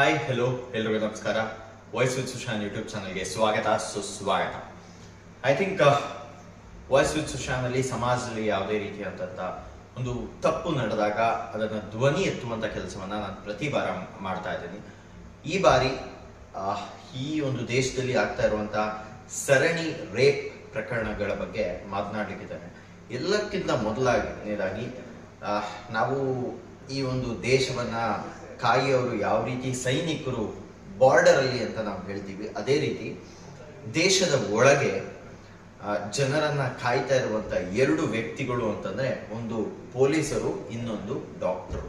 Hi hello ಎಲ್ರಿಗೂ ನಮಸ್ಕಾರ. Voice with Sushan YouTube ಚಾನಲ್ಗೆ ಸ್ವಾಗತ, ಸುಸ್ವಾಗತ. ಐ ಥಿಂಕ್ ವಾಯ್ಸ್ ವಿತ್ ಅಲ್ಲಿ ಸಮಾಜದಲ್ಲಿ ಯಾವುದೇ ರೀತಿಯಾದಂಥ ಒಂದು ತಪ್ಪು ನಡೆದಾಗ ಅದನ್ನು ಧ್ವನಿ ಎತ್ತುವಂಥ ಕೆಲಸವನ್ನು ನಾನು ಪ್ರತಿ ಬಾರ ಮಾಡ್ತಾ ಇದ್ದೀನಿ. ಈ ಬಾರಿ ಈ ಒಂದು ದೇಶದಲ್ಲಿ ಆಗ್ತಾ ಇರುವಂಥ ಸರಣಿ ರೇಪ್ ಪ್ರಕರಣಗಳ ಬಗ್ಗೆ ಮಾತನಾಡಲಿಕ್ಕಿದ್ದೇನೆ ಎಲ್ಲಕ್ಕಿಂತ ಮೊದಲನೇದಾಗಿ ನಾವು ಈ ಒಂದು ದೇಶವನ್ನ ಕಾಯಿಯವರು ಯಾವ ರೀತಿ ಸೈನಿಕರು ಬಾರ್ಡರಲ್ಲಿ ಅಂತ ನಾವು ಹೇಳ್ತೀವಿ, ಅದೇ ರೀತಿ ದೇಶದ ಒಳಗೆ ಜನರನ್ನ ಕಾಯ್ತಾ ಇರುವಂತ ಎರಡು ವ್ಯಕ್ತಿಗಳು ಅಂತಂದ್ರೆ ಒಂದು ಪೊಲೀಸರು, ಇನ್ನೊಂದು ಡಾಕ್ಟರು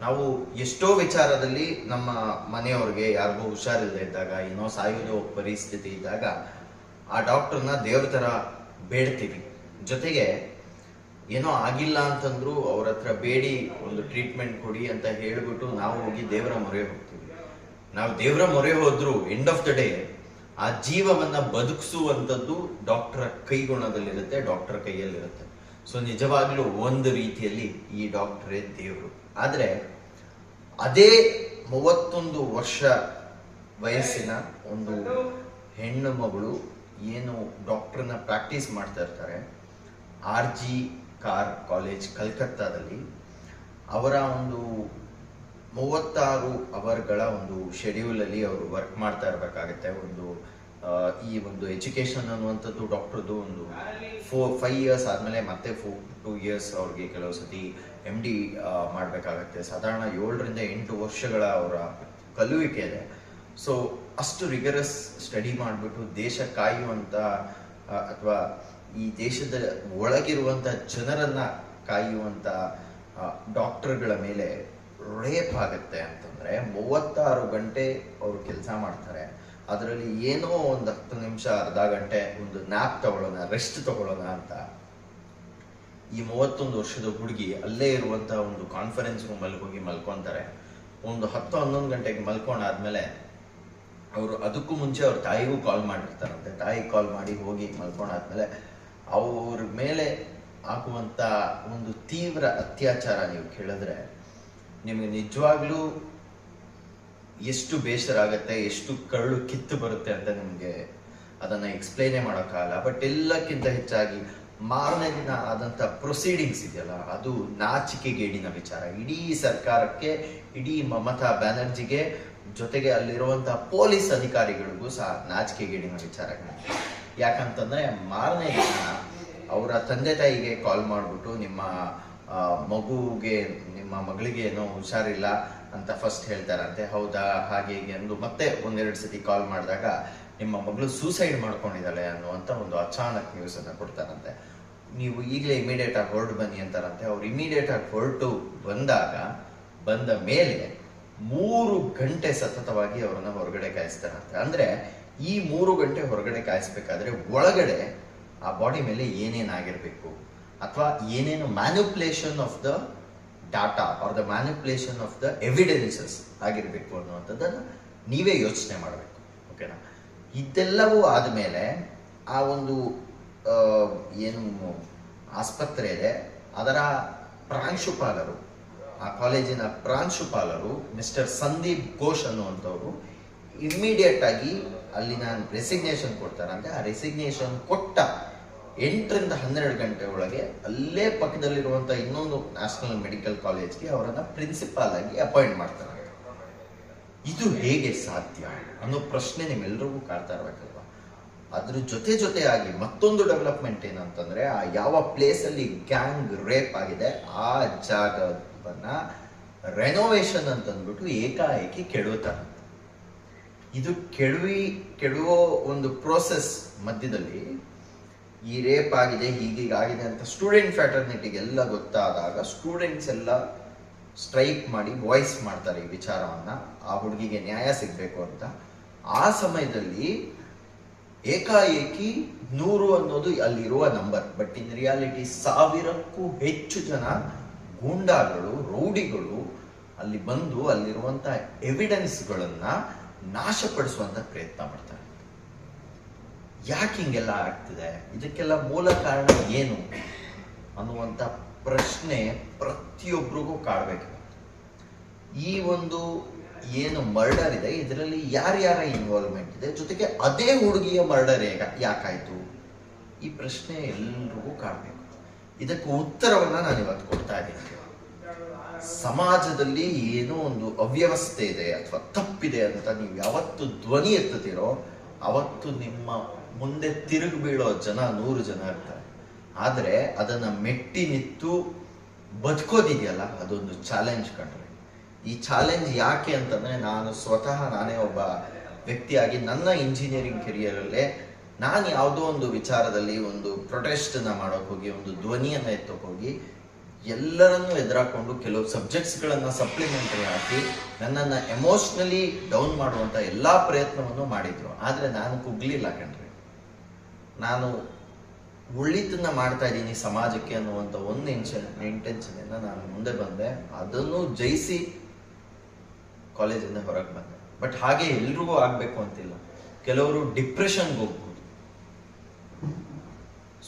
ನಾವು ಎಷ್ಟೋ ವಿಚಾರದಲ್ಲಿ ನಮ್ಮ ಮನೆಯವ್ರಿಗೆ ಯಾರಿಗೂ ಹುಷಾರಿಲ್ಲದೆ ಇದ್ದಾಗ, ಏನೋ ಸಾಯೋದು ಪರಿಸ್ಥಿತಿ ಇದ್ದಾಗ, ಆ ಡಾಕ್ಟರ್ನ ದೇವ್ರ ತರ ಬೇಡ್ತೀವಿ. ಜೊತೆಗೆ ಏನೋ ಆಗಿಲ್ಲ ಅಂತಂದ್ರು ಅವ್ರ ಹತ್ರ ಬೇಡಿ, ಒಂದು ಟ್ರೀಟ್ಮೆಂಟ್ ಕೊಡಿ ಅಂತ ಹೇಳ್ಬಿಟ್ಟು ನಾವು ಹೋಗಿ ದೇವರ ಮೊರೆ ಹೋಗ್ತೀವಿ. ನಾವು ದೇವರ ಮೊರೆ ಹೋದ್ರು ಎಂಡ್ ಆಫ್ ದ ಡೇ ಆ ಜೀವವನ್ನ ಬದುಕಿಸುವಂಥದ್ದು ಡಾಕ್ಟರ್ ಕೈಗುಣದಲ್ಲಿರುತ್ತೆ ಡಾಕ್ಟರ್ ಕೈಯಲ್ಲಿರುತ್ತೆ. ಸೊ ನಿಜವಾಗ್ಲೂ ಒಂದು ರೀತಿಯಲ್ಲಿ ಈ ಡಾಕ್ಟರೇ ದೇವರು. ಆದರೆ ಅದೇ ಮೂವತ್ತೊಂದು ವರ್ಷ ವಯಸ್ಸಿನ ಒಂದು ಹೆಣ್ಣು ಮಗಳು ಏನು ಡಾಕ್ಟರ್ನ ಪ್ರಾಕ್ಟೀಸ್ ಮಾಡ್ತಾ ಇರ್ತಾರೆ, ಆರ್ ಜಿ ಕಾರ್ ಕಾಲೇಜ್ ಕಲ್ಕತ್ತಾದಲ್ಲಿ, ಅವರ ಒಂದು ಮೂವತ್ತಾರು ಅವರ್ಗಳ ಒಂದು ಶೆಡ್ಯೂಲ್ ಅಲ್ಲಿ ಅವರು ವರ್ಕ್ ಮಾಡ್ತಾ ಇರಬೇಕಾಗತ್ತೆ. ಒಂದು ಈ ಒಂದು ಎಜುಕೇಶನ್ ಅನ್ನುವಂಥದ್ದು ಡಾಕ್ಟರ್ದು ಒಂದು ಫೋರ್ ಫೈವ್ ಇಯರ್ಸ್ ಆದಮೇಲೆ ಮತ್ತೆ ಫೋರ್ ಟೂ ಇಯರ್ಸ್ ಅವ್ರಿಗೆ ಕೆಲವು ಸತಿ ಎಂ ಡಿ ಮಾಡಬೇಕಾಗತ್ತೆ. ಸಾಧಾರಣ ಏಳರಿಂದ ಎಂಟು ವರ್ಷಗಳ ಅವರ ಕಲಿಯುವಿಕೆ ಇದೆ. ಸೊ ಅಷ್ಟು ರಿಗರಸ್ ಸ್ಟಡಿ ಮಾಡಿಬಿಟ್ಟು ದೇಶ ಕಾಯುವಂಥ ಅಥವಾ ಈ ದೇಶದ ಒಳಗಿರುವಂಥ ಜನರನ್ನ ಕಾಯುವಂಥ ಡಾಕ್ಟರ್ಗಳ ಮೇಲೆ ರೇಪ್ ಆಗುತ್ತೆ ಅಂತಂದ್ರೆ ಮೂವತ್ತಾರು ಗಂಟೆ ಅವರು ಕೆಲಸ ಮಾಡ್ತಾರೆ. ಅದರಲ್ಲಿ ಏನೋ ಒಂದು ಹತ್ತು ನಿಮಿಷ, ಅರ್ಧ ಗಂಟೆ ಒಂದು ನ್ಯಾಪ್ ತಗೊಳ್ಳೋಣ ರೆಸ್ಟ್ ತಗೊಳ್ಳೋಣ ಅಂತ. ಈ ಮೂವತ್ತೊಂದು ವರ್ಷದ ಹುಡುಗಿ ಅಲ್ಲೇ ಇರುವಂತಹ ಒಂದು ಕಾನ್ಫರೆನ್ಸ್ ರೂಮಲ್ಲಿ ಹೋಗಿ ಮಲ್ಕೊಂತಾರೆ. ಒಂದು ಹತ್ತು, ಹನ್ನೊಂದು ಗಂಟೆಗೆ ಮಲ್ಕೊಂಡಾದ್ಮೇಲೆ ಅವರು ಅದಕ್ಕೂ ಮುಂಚೆ ಅವ್ರ ತಾಯಿಗೂ ಕಾಲ್ ಮಾಡಿರ್ತಾರಂತೆ. ತಾಯಿ ಕಾಲ್ ಮಾಡಿ ಹೋಗಿ ಮಲ್ಕೊಂಡಾದ್ಮೇಲೆ ಅವ್ರ ಮೇಲೆ ಆಗುವಂತ ಒಂದು ತೀವ್ರ ಅತ್ಯಾಚಾರ ನೀವು ಕೇಳಿದ್ರೆ ನಿಮಗೆ ನಿಜವಾಗ್ಲೂ ಎಷ್ಟು ಬೇಸರ ಆಗುತ್ತೆ ಎಷ್ಟು ಕರಳು ಕಿತ್ತು ಬರುತ್ತೆ ಅಂತ ನಿಮಗೆ ಅದನ್ನ ಎಕ್ಸ್ಪ್ಲೈನೇ ಮಾಡೋಕ್ಕಾಗಲ್ಲ. ಬಟ್ ಎಲ್ಲಕ್ಕಿಂತ ಹೆಚ್ಚಾಗಿ ಮಾರನೇ ದಿನ ಆದಂತ ಪ್ರೊಸೀಡಿಂಗ್ಸ್ ಇದೆಯಲ್ಲ, ಅದು ನಾಚಿಕೆಗೇಡಿನ ವಿಚಾರ. ಇಡೀ ಸರ್ಕಾರಕ್ಕೆ, ಇಡೀ ಮಮತಾ ಬ್ಯಾನರ್ಜಿಗೆ ಜೊತೆಗೆ ಅಲ್ಲಿರುವಂತಹ ಪೊಲೀಸ್ ಅಧಿಕಾರಿಗಳಿಗೂ ಸಹ ನಾಚಿಕೆಗೇಡಿನ ವಿಚಾರ ಯಾಕಂತಂದ್ರೆ ಮಾರನೇ ದಿನ ಅವರ ತಂದೆ ತಾಯಿಗೆ ಕಾಲ್ ಮಾಡಿಬಿಟ್ಟು ನಿಮ್ಮ ಮಗುಗೆ, ನಿಮ್ಮ ಮಗಳಿಗೆ ಏನೋ ಹುಷಾರಿಲ್ಲ ಅಂತ ಫಸ್ಟ್ ಹೇಳ್ತಾರಂತೆ. ಹೌದಾ, ಹಾಗೆ ಹೀಗೆ ಅಂದು ಮತ್ತೆ ಒಂದೆರಡು ಸತಿ ಕಾಲ್ ಮಾಡಿದಾಗ ನಿಮ್ಮ ಮಗಳು ಸೂಸೈಡ್ ಮಾಡ್ಕೊಂಡಿದ್ದಾಳೆ ಅನ್ನುವಂತ ಒಂದು ಅಚಾನಕ್ ನ್ಯೂಸ್ ಅನ್ನ ಕೊಡ್ತಾರಂತೆ. ನೀವು ಈಗಲೇ ಇಮಿಡಿಯೇಟ್ ಆಗಿ ಹೊರಟು ಬನ್ನಿ ಅಂತಾರಂತೆ. ಅವ್ರು ಇಮಿಡಿಯೇಟ್ ಆಗಿ ಹೊರಟು ಬಂದಾಗ, ಬಂದ ಮೇಲೆ ಮೂರು ಗಂಟೆ ಸತತವಾಗಿ ಅವರನ್ನ ಹೊರಗಡೆ ಕಾಯಿಸ್ತಾರಂತೆ. ಅಂದ್ರೆ ಈ ಮೂರು ಗಂಟೆ ಹೊರಗಡೆ ಕಾಯಿಸ್ಬೇಕಾದ್ರೆ ಒಳಗಡೆ ಆ ಬಾಡಿ ಮೇಲೆ ಏನೇನಾಗಿರ್ಬೇಕು ಅಥವಾ ಏನೇನು manipulation of the data or the manipulation of the evidences ಆಗಿರಬೇಕು ಅನ್ನುವಂಥದ್ದನ್ನು ನೀವೇ ಯೋಚನೆ ಮಾಡಬೇಕು. ಓಕೆನಾ ಇದೆಲ್ಲವೂ ಆದಮೇಲೆ ಆ ಒಂದು ಏನು ಆಸ್ಪತ್ರೆ ಇದೆ, ಅದರ ಪ್ರಾಂಶುಪಾಲರು, ಆ ಕಾಲೇಜಿನ ಪ್ರಾಂಶುಪಾಲರು ಮಿಸ್ಟರ್ ಸಂದೀಪ್ ಘೋಷ್ ಅನ್ನುವಂಥವ್ರು ಇಮ್ಮಿಡಿಯೇಟ್ ಆಗಿ ಅಲ್ಲಿನ ರೆಸಿಗ್ನೇಷನ್ ಕೊಡ್ತಾರಂತೆ ಆ ರೆಸಿಗ್ನೇಷನ್ ಕೊಟ್ಟ ಎಂಟರಿಂದ ಹನ್ನೆರಡು ಗಂಟೆ ಒಳಗೆ ಅಲ್ಲೇ ಪಕ್ಕದಲ್ಲಿರುವಂಥ ಇನ್ನೊಂದು ನ್ಯಾಷನಲ್ ಮೆಡಿಕಲ್ ಕಾಲೇಜ್ಗೆ ಅವರನ್ನು ಪ್ರಿನ್ಸಿಪಾಲ್ ಆಗಿ ಅಪಾಯಿಂಟ್ ಮಾಡ್ತಾರೆ. ಇದು ಹೇಗೆ ಸಾಧ್ಯ ಅನ್ನೋ ಪ್ರಶ್ನೆ ನಿಮ್ಮೆಲ್ಲರಿಗೂ ಕಾಡ್ತಾ ಇರಬೇಕಲ್ವಾ? ಅದ್ರ ಜೊತೆ ಜೊತೆಯಾಗಿ ಮತ್ತೊಂದು ಡೆವಲಪ್ಮೆಂಟ್ ಏನಂತಂದ್ರೆ ಆ ಯಾವ ಪ್ಲೇಸ್ ಅಲ್ಲಿ ಗ್ಯಾಂಗ್ ರೇಪ್ ಆಗಿದೆ, ಆ ಜಾಗವನ್ನ ರೆನೋವೇಷನ್ ಅಂತಂದ್ಬಿಟ್ಟು ಏಕಾಏಕಿ ಕೆಡುತ್ತಾರೆ ಇದು ಕೆಡವಿ, ಕೆಡುವ ಒಂದು ಪ್ರೋಸೆಸ್ ಮಧ್ಯದಲ್ಲಿ ಈ ರೇಪ್ ಆಗಿದೆ ಹೀಗೀಗಾಗಿದೆ ಅಂತ ಸ್ಟೂಡೆಂಟ್ ಫ್ಯಾಟರ್ನಿಟಿಗೆ ಎಲ್ಲ ಗೊತ್ತಾದಾಗ ಸ್ಟೂಡೆಂಟ್ಸ್ ಎಲ್ಲ ಸ್ಟ್ರೈಕ್ ಮಾಡಿ ವಾಯ್ಸ್ ಮಾಡ್ತಾರೆ ಈ ವಿಚಾರವನ್ನ. ಆ ಹುಡುಗಿಗೆ ನ್ಯಾಯ ಸಿಗಬೇಕು ಅಂತ. ಆ ಸಮಯದಲ್ಲಿ ಏಕಾಏಕಿ ನೂರು ಅನ್ನೋದು ಅಲ್ಲಿರುವ ನಂಬರ್ ಬಟ್ ಇನ್ ರಿಯಾಲಿಟಿ ಸಾವಿರಕ್ಕೂ ಹೆಚ್ಚು ಜನ ಗೂಂಡಾಗಳು, ರೌಡಿಗಳು ಅಲ್ಲಿ ಬಂದು ಅಲ್ಲಿರುವಂತಹ ಎವಿಡೆನ್ಸ್ಗಳನ್ನ ನಾಶಪಡಿಸುವಂತ ಪ್ರಯತ್ನ ಮಾಡ್ತಾರೆ. ಯಾಕೆ ಹಿಂಗೆಲ್ಲ ಆಗ್ತಿದೆ? ಇದಕ್ಕೆಲ್ಲ ಮೂಲ ಕಾರಣ ಏನು ಅನ್ನುವಂಥ ಪ್ರಶ್ನೆ ಪ್ರತಿಯೊಬ್ಬರಿಗೂ ಕಾಡ್ಬೇಕು. ಈ ಒಂದು ಏನು ಮರ್ಡರ್ ಇದೆ, ಇದರಲ್ಲಿ ಯಾರ್ಯಾರ ಇನ್ವಾಲ್ವ್ಮೆಂಟ್ ಇದೆ, ಜೊತೆಗೆ ಅದೇ ಹುಡುಗಿಯ ಮರ್ಡರ್ ಯಾಕಾಯ್ತು? ಈ ಪ್ರಶ್ನೆ ಎಲ್ರಿಗೂ ಕಾಡ್ಬೇಕು. ಇದಕ್ಕೆ ಉತ್ತರವನ್ನ ನಾನು ಇವತ್ತು ಕೊಡ್ತಾ ಇದ್ದೀನಿ. ಸಮಾಜದಲ್ಲಿ ಏನೋ ಒಂದು ಅವ್ಯವಸ್ಥೆ ಇದೆ ಅಥವಾ ತಪ್ಪಿದೆ ಅಂತ ನೀವು ಯಾವತ್ತು ಧ್ವನಿ ಎತ್ತುತ್ತೀರೋ, ಅವತ್ತು ನಿಮ್ಮ ಮುಂದೆ ತಿರುಗಿ ಬೀಳೋ ಜನ ನೂರು ಜನ ಇರ್ತಾರೆ. ಆದರೆ ಅದನ್ನ ಮೆಟ್ಟಿ ನಿಂತು ಬದುಕೋದಿದೆಯಲ್ಲ, ಅದೊಂದು ಚಾಲೆಂಜ್ ಕಂಡ್ರೆ ಈ ಚಾಲೆಂಜ್ ಯಾಕೆ ಅಂತಂದ್ರೆ, ನಾನು ಸ್ವತಃ ನಾನೇ ಒಬ್ಬ ವ್ಯಕ್ತಿಯಾಗಿ ನನ್ನ ಇಂಜಿನಿಯರಿಂಗ್ ಕೆರಿಯರಲ್ಲೇ ನಾನು ಯಾವುದೋ ಒಂದು ವಿಚಾರದಲ್ಲಿ ಒಂದು ಪ್ರೊಟೆಸ್ಟ್ ಮಾಡೋಕ್ಕೋಗಿ, ಒಂದು ಧ್ವನಿಯನ್ನು ಎತ್ತೋಕೆ ಹೋಗಿ ಎಲ್ಲರನ್ನೂ ಎದುರಾಕೊಂಡು ಕೆಲವು ಸಬ್ಜೆಕ್ಟ್ಸ್ಗಳನ್ನು ಸಪ್ಲಿಮೆಂಟರಿ ಹಾಕಿ ನನ್ನನ್ನು ಎಮೋಷ್ನಲಿ ಡೌನ್ ಮಾಡುವಂಥ ಎಲ್ಲ ಪ್ರಯತ್ನವನ್ನು ಮಾಡಿದ್ರು. ಆದರೆ ನಾನು ಕುಗ್ಲಿಲ್ಲ ಕಣ್ರಿ. ನಾನು ಒಳ್ಳಿತನ್ನ ಮಾಡ್ತಾ ಇದ್ದೀನಿ ಸಮಾಜಕ್ಕೆ ಅನ್ನುವಂಥ ಒಂದು ಇಂಟೆನ್ಷನ್ ಇಂಟೆನ್ಷನಿಂದ ನಾನು ಮುಂದೆ ಬಂದೆ. ಅದನ್ನು ಜಯಿಸಿ ಕಾಲೇಜಿಂದ ಹೊರಗೆ ಬಂದೆ. ಬಟ್ ಹಾಗೆ ಎಲ್ರಿಗೂ ಆಗಬೇಕು ಅಂತಿಲ್ಲ. ಕೆಲವರು ಡಿಪ್ರೆಷನ್ಗೆ ಹೋಗ್ಬೋದು.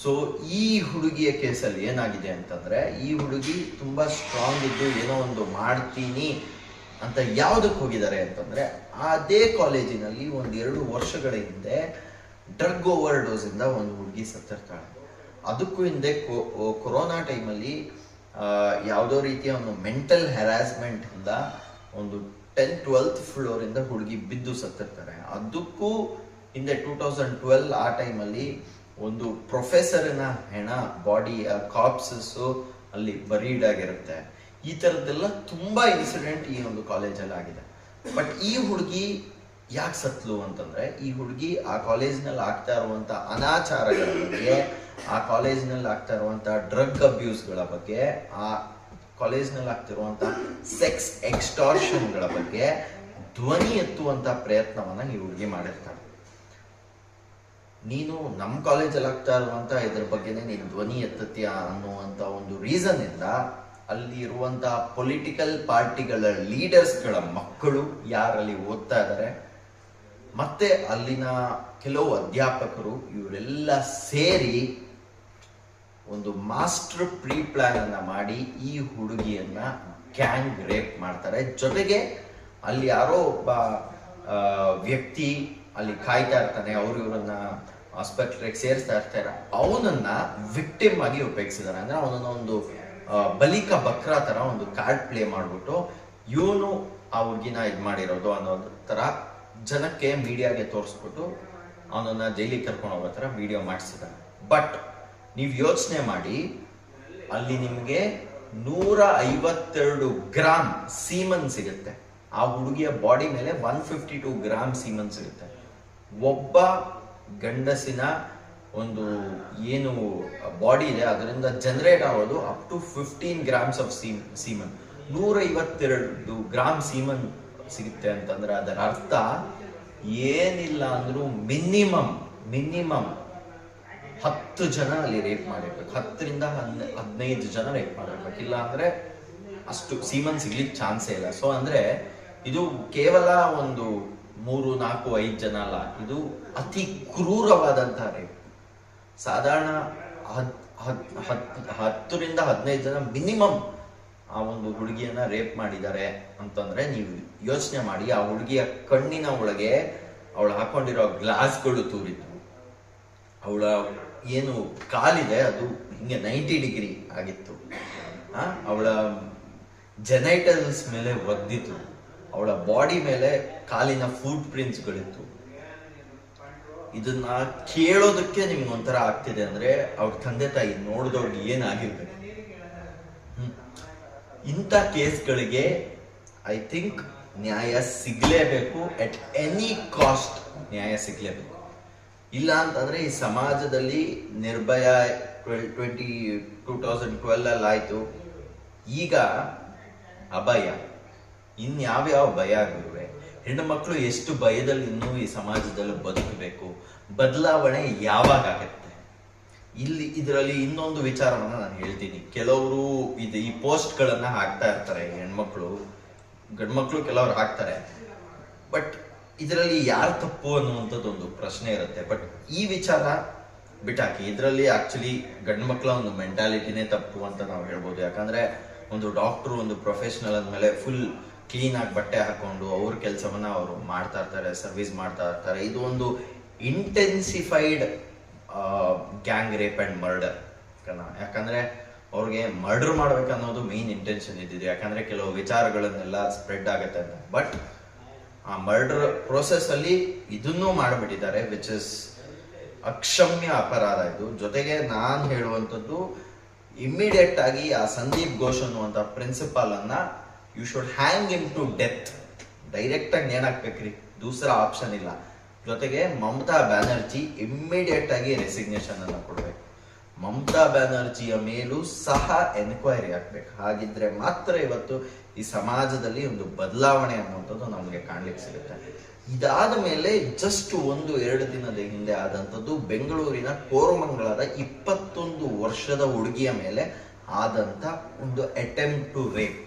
ಸೊ ಈ ಹುಡುಗಿಯ ಕೇಸಲ್ಲಿ ಏನಾಗಿದೆ ಅಂತಂದ್ರೆ, ಈ ಹುಡುಗಿ ತುಂಬಾ ಸ್ಟ್ರಾಂಗ್ ಇದ್ದು ಏನೋ ಒಂದು ಮಾಡ್ತೀನಿ ಅಂತ ಯಾವ್ದಕ್ಕೆ ಹೋಗಿದ್ದಾರೆ ಅಂತಂದ್ರೆ, ಅದೇ ಕಾಲೇಜಿನಲ್ಲಿ ಒಂದ್ ಎರಡು ವರ್ಷಗಳ ಹಿಂದೆ ಡ್ರಗ್ ಓವರ್ ಡೋಸ್ ಇಂದ ಒಂದು ಹುಡುಗಿ ಸತ್ತಿರ್ತಾಳೆ. ಅದಕ್ಕೂ ಹಿಂದೆ ಕೊರೋನಾ ಟೈಮಲ್ಲಿ ಯಾವುದೋ ರೀತಿಯ ಒಂದು ಮೆಂಟಲ್ ಹೆರಾಸ್ಮೆಂಟ್ ಇಂದ ಒಂದು ಟೆನ್ ಟ್ವೆಲ್ತ್ ಫ್ಲೋರ್ ಇಂದ ಹುಡುಗಿ ಬಿದ್ದು ಸತ್ತಿರ್ತಾರೆ. ಅದಕ್ಕೂ ಹಿಂದೆ ಟೂ ತೌಸಂಡ್ ಟ್ವೆಲ್ ಆ ಟೈಮಲ್ಲಿ ಒಂದು ಪ್ರೊಫೆಸರ್ನ ಹೆಣ ಬಾಡಿ ಕಾಪ್ಸಸ್ ಅಲ್ಲಿ ಬರೀಡ್ ಆಗಿರುತ್ತೆ ಈ ಥರದ್ದೆಲ್ಲ ತುಂಬಾ ಇನ್ಸಿಡೆಂಟ್ ಈ ಒಂದು ಕಾಲೇಜಲ್ಲಿ ಆಗಿದೆ. ಬಟ್ ಈ ಹುಡುಗಿ ಯಾಕೆ ಸತ್ಲು ಅಂತಂದ್ರೆ, ಈ ಹುಡುಗಿ ಆ ಕಾಲೇಜ್ನಲ್ಲಿ ಆಗ್ತಾ ಇರುವಂತ ಅನಾಚಾರಗಳ ಬಗ್ಗೆ, ಆ ಕಾಲೇಜ್ನಲ್ಲಿ ಆಗ್ತಾ ಇರುವಂತ ಡ್ರಗ್ ಅಬ್ಯೂಸ್ಗಳ ಬಗ್ಗೆ, ಆ ಕಾಲೇಜ್ನಲ್ಲಿ ಆಗ್ತಿರುವಂತ ಸೆಕ್ಸ್ ಎಕ್ಸ್ಟಾರ್ಷನ್ಗಳ ಬಗ್ಗೆ ಧ್ವನಿ ಎತ್ತುವಂತ ಪ್ರಯತ್ನವನ್ನ ಈ ಹುಡುಗಿ ಮಾಡಿರ್ತಾಳೆ. ನೀನು ನಮ್ಮ ಕಾಲೇಜಲ್ಲಿ ಆಗ್ತಾ ಇರುವಂಥ ಇದ್ರ ಬಗ್ಗೆನೇ ನೀನು ಧ್ವನಿ ಎತ್ತತ್ಯ ಅನ್ನುವಂತ ಒಂದು ರೀಸನ್ ಇಂದ ಅಲ್ಲಿ ಇರುವಂತ ಪೊಲಿಟಿಕಲ್ ಪಾರ್ಟಿಗಳ ಲೀಡರ್ಸ್ಗಳ ಮಕ್ಕಳು ಯಾರಲ್ಲಿ ಓದ್ತಾ ಇದ್ದಾರೆ ಮತ್ತೆ ಅಲ್ಲಿನ ಕೆಲವು ಅಧ್ಯಾಪಕರು ಇವರೆಲ್ಲ ಸೇರಿ ಒಂದು ಮಾಸ್ಟರ್ ಪ್ರೀ ಪ್ಲಾನ್ ಅನ್ನ ಮಾಡಿ ಈ ಹುಡುಗಿಯನ್ನ ಗ್ಯಾಂಗ್ ರೇಪ್ ಮಾಡ್ತಾರೆ. ಜೊತೆಗೆ ಅಲ್ಲಿ ಯಾರೋ ಒಬ್ಬ ವ್ಯಕ್ತಿ ಅಲ್ಲಿ ಕಾಯ್ತಾ ಇರ್ತಾನೆ, ಅವ್ರು ಇವರನ್ನ ಆಸ್ಪತ್ರೆಗೆ ಸೇರಿಸ್ತಾ ಇರ್ತಾರೆ ಅವನನ್ನ ವಿಕ್ಟಿಮ್ ಆಗಿ ಉಪಯೋಗಿಸಿದಾರೆ. ಅಂದ್ರೆ ಅವನನ್ನ ಒಂದು ಬಲಿಕ ಬಕ್ರ ತರ ಒಂದು ಕಾರ್ಡ್ ಪ್ಲೇ ಮಾಡ್ಬಿಟ್ಟು, ಇವನು ಆ ಹುಡುಗಿನ ಇದ್ ಮಾಡಿರೋದು ಅನ್ನೋ ತರ ಜನಕ್ಕೆ ಮೀಡಿಯಾಗೆ ತೋರಿಸ್ಬಿಟ್ಟು ಅವನನ್ನ ಜೈಲಿಗೆ ಕರ್ಕೊಂಡು ಹೋಗೋ ತರ ವಿಡಿಯೋ ಮಾಡಿಸಿದಾನೆ ಬಟ್ ನೀವು ಯೋಚನೆ ಮಾಡಿ, ಅಲ್ಲಿ ನಿಮಗೆ ನೂರ ಐವತ್ತೆರಡು ಗ್ರಾಮ್ ಸೀಮನ್ ಸಿಗುತ್ತೆ. ಆ ಹುಡುಗಿಯ ಬಾಡಿ ಮೇಲೆ one fifty two gram semen ಸಿಗುತ್ತೆ. ಒಬ್ಬ ಗಂಡಸಿನ ಒಂದು ಏನು ಬಾಡಿ ಇದೆ, ಅದರಿಂದ ಜನರೇಟ್ ಆಗೋದು up to fifteen grams of seem semen ನೂರ ಐವತ್ತೆರಡು ಗ್ರಾಮ್ ಸೀಮನ್ ಸಿಗುತ್ತೆ ಅಂತಂದ್ರೆ ಅದರ ಅರ್ಥ ಏನಿಲ್ಲ ಅಂದ್ರೂ ಮಿನಿಮಮ್ ಮಿನಿಮಮ್ ಹತ್ತು ಜನ ಅಲ್ಲಿ ರೇಪ್ ಮಾಡಿರ್ಬೇಕು. ಹತ್ತರಿಂದ ಹನ್ ಹದಿನೈದು ಜನ ರೇಪ್ ಮಾಡಿರ್ಬೇಕು. ಇಲ್ಲ ಅಂದ್ರೆ ಅಷ್ಟು ಸೀಮನ್ ಸಿಗ್ಲಿಕ್ಕೆ ಚಾನ್ಸೇ ಇಲ್ಲ. ಸೊ ಅಂದ್ರೆ ಇದು ಕೇವಲ ಒಂದು ಮೂರು, ನಾಲ್ಕು, ಐದು ಜನ ಅಲ್ಲ. ಇದು ಅತಿ ಕ್ರೂರವಾದಂತಹ ರೇಪ್ ಸಾಧಾರಣ ಹತ್ ಹತ್ ಹತ್ ಹತ್ತರಿಂದ ಹದಿನೈದು ಜನ ಮಿನಿಮಮ್ ಆ ಒಂದು ಹುಡುಗಿಯನ್ನ ರೇಪ್ ಮಾಡಿದ್ದಾರೆ ಅಂತಂದ್ರೆ ನೀವು ಯೋಚನೆ ಮಾಡಿ, ಆ ಹುಡುಗಿಯ ಕಣ್ಣಿನ ಒಳಗೆ ಅವಳು ಹಾಕೊಂಡಿರೋ ಗ್ಲಾಸ್ಗಳು ತೂರಿದ್ವು ಅವಳ ಏನು ಕಾಲಿದೆ, ಅದು ಹಿಂಗೆ ನೈಂಟಿ ಡಿಗ್ರಿ ಆಗಿತ್ತು. ಅವಳ ಜನೈಟಲ್ಸ್ ಮೇಲೆ ಒದ್ದಿತ್ತು. ಅವಳ ಬಾಡಿ ಮೇಲೆ ಕಾಲಿನ ಫುಟ್ ಪ್ರಿಂಟ್ಸ್ಗಳಿತ್ತು. ಇದನ್ನ ಕೇಳೋದಕ್ಕೆ ನಿಮ್ಗೆ ಒಂಥರ ಆಗ್ತಿದೆ ಅಂದ್ರೆ ಅವ್ರ ತಂದೆ ತಾಯಿ ನೋಡಿದವ್ರಿಗೆ ಏನಾಗಿರ್ಬೇಕು. ಇಂಥ ಕೇಸ್ಗಳಿಗೆ ಐ ಥಿಂಕ್ ನ್ಯಾಯ ಸಿಗಲೇಬೇಕು ಅಟ್ ಎನಿ ಕಾಸ್ಟ್ ನ್ಯಾಯ ಸಿಗಲೇಬೇಕು. ಇಲ್ಲ ಅಂತಂದ್ರೆ ಈ ಸಮಾಜದಲ್ಲಿ Nirbhaya twenty, two thousand twelve ಅಲ್ಲಿ ಆಯ್ತು. ಈಗ ಅಭಯ. ಇನ್ಯಾವ್ಯಾವ ಭಯ ಆಗಿವೆ? ಹೆಣ್ಣು ಮಕ್ಕಳು ಎಷ್ಟು ಭಯದಲ್ಲಿ ಇನ್ನೂ ಈ ಸಮಾಜದಲ್ಲಿ ಬದುಕಬೇಕು? ಬದಲಾವಣೆ ಯಾವಾಗ ಆಗತ್ತೆ? ಇಲ್ಲಿ ಇದರಲ್ಲಿ ಇನ್ನೊಂದು ವಿಚಾರವನ್ನು ನಾನು ಹೇಳ್ತೀನಿ. ಕೆಲವರು ಇದು ಈ ಪೋಸ್ಟ್ ಗಳನ್ನ ಹಾಕ್ತಾ ಇರ್ತಾರೆ ಹೆಣ್ಮಕ್ಳು. ಗಂಡ್ಮಕ್ಳು ಕೆಲವರು ಹಾಕ್ತಾರೆ. ಬಟ್ ಇದರಲ್ಲಿ ಯಾರು ತಪ್ಪು ಅನ್ನುವಂಥದ್ದು ಒಂದು ಪ್ರಶ್ನೆ ಇರುತ್ತೆ. ಬಟ್ ಈ ವಿಚಾರ ಬಿಟ್ಟಾಕಿ, ಇದರಲ್ಲಿ ಆಕ್ಚುಲಿ ಗಂಡು ಮಕ್ಕಳ ಒಂದು ಮೆಂಟಾಲಿಟಿನೇ ತಪ್ಪು ಅಂತ ನಾವು ಹೇಳ್ಬೋದು. ಯಾಕಂದ್ರೆ ಒಂದು ಡಾಕ್ಟ್ರು ಒಂದು ಪ್ರೊಫೆಷನಲ್ ಅಂದಮೇಲೆ ಫುಲ್ ಕ್ಲೀನ್ ಆಗಿ ಬಟ್ಟೆ ಹಾಕೊಂಡು ಅವ್ರ ಕೆಲಸವನ್ನ ಅವರು ಮಾಡ್ತಾ ಇರ್ತಾರೆ ಸರ್ವಿಸ್ ಮಾಡ್ತಾ ಇರ್ತಾರೆ. ಇದು ಒಂದು intensified gang rape and murder ಯಾಕಂದ್ರೆ ಅವ್ರಿಗೆ ಮರ್ಡರ್ ಮಾಡ್ಬೇಕನ್ನೋದು ಮೇನ್ ಇಂಟೆನ್ಷನ್ ಇದ್ದಿದೆ ಯಾಕಂದ್ರೆ ಕೆಲವು ವಿಚಾರಗಳನ್ನೆಲ್ಲ ಸ್ಪ್ರೆಡ್ ಆಗುತ್ತೆ ಅಂತ. ಬಟ್ ಆ ಮರ್ಡರ್ ಪ್ರೋಸೆಸ್ ಅಲ್ಲಿ ಇದನ್ನೂ ಮಾಡಿಬಿಟ್ಟಿದ್ದಾರೆ ವಿಚ್ ಇಸ್ ಅಕ್ಷಮ್ಯ ಅಪರಾಧ ಇದು. ಜೊತೆಗೆ ನಾನು ಹೇಳುವಂಥದ್ದು ಇಮ್ಮಿಡಿಯೇಟ್ ಆಗಿ ಆ ಸಂದೀಪ್ ಘೋಷ್ ಅನ್ನುವಂಥ ಪ್ರಿನ್ಸಿಪಾಲ್ ಅನ್ನ you should hang in to death direct ಆಗಿ ನೇಣ್ ಹಾಕ್ಬೇಕ್ರಿ? ದೂಸರ ಆಪ್ಷನ್ ಇಲ್ಲ. ಜೊತೆಗೆ ಮಮತಾ ಬ್ಯಾನರ್ಜಿ ಇಮ್ಮಿಡಿಯೇಟ್ ಆಗಿ ರೆಸಿಗ್ನೇಷನ್ ಅನ್ನ ಕೊಡ್ಬೇಕು. ಮಮತಾ ಬ್ಯಾನರ್ಜಿಯ ಮೇಲೂ ಸಹ ಎನ್ಕ್ವೈರಿ ಆಗ್ಬೇಕು ಹಾಗಿದ್ರೆ ಮಾತ್ರ ಇವತ್ತು ಈ ಸಮಾಜದಲ್ಲಿ ಒಂದು ಬದಲಾವಣೆ ಅನ್ನುವಂಥದ್ದು ನಮಗೆ ಕಾಣ್ಲಿಕ್ಕೆ ಸಿಗುತ್ತೆ. ಇದಾದ ಮೇಲೆ ಜಸ್ಟ್ ಒಂದು ಎರಡು ದಿನದ ಹಿಂದೆ ಆದಂಥದ್ದು ಬೆಂಗಳೂರಿನ ಕೋರಮಂಗಲದ ಇಪ್ಪತ್ತೊಂದು ವರ್ಷದ ಹುಡುಗಿಯ ಮೇಲೆ ಆದಂಥ ಒಂದು ಅಟೆಂಪ್ಟ್ ಟು ರೇಪ್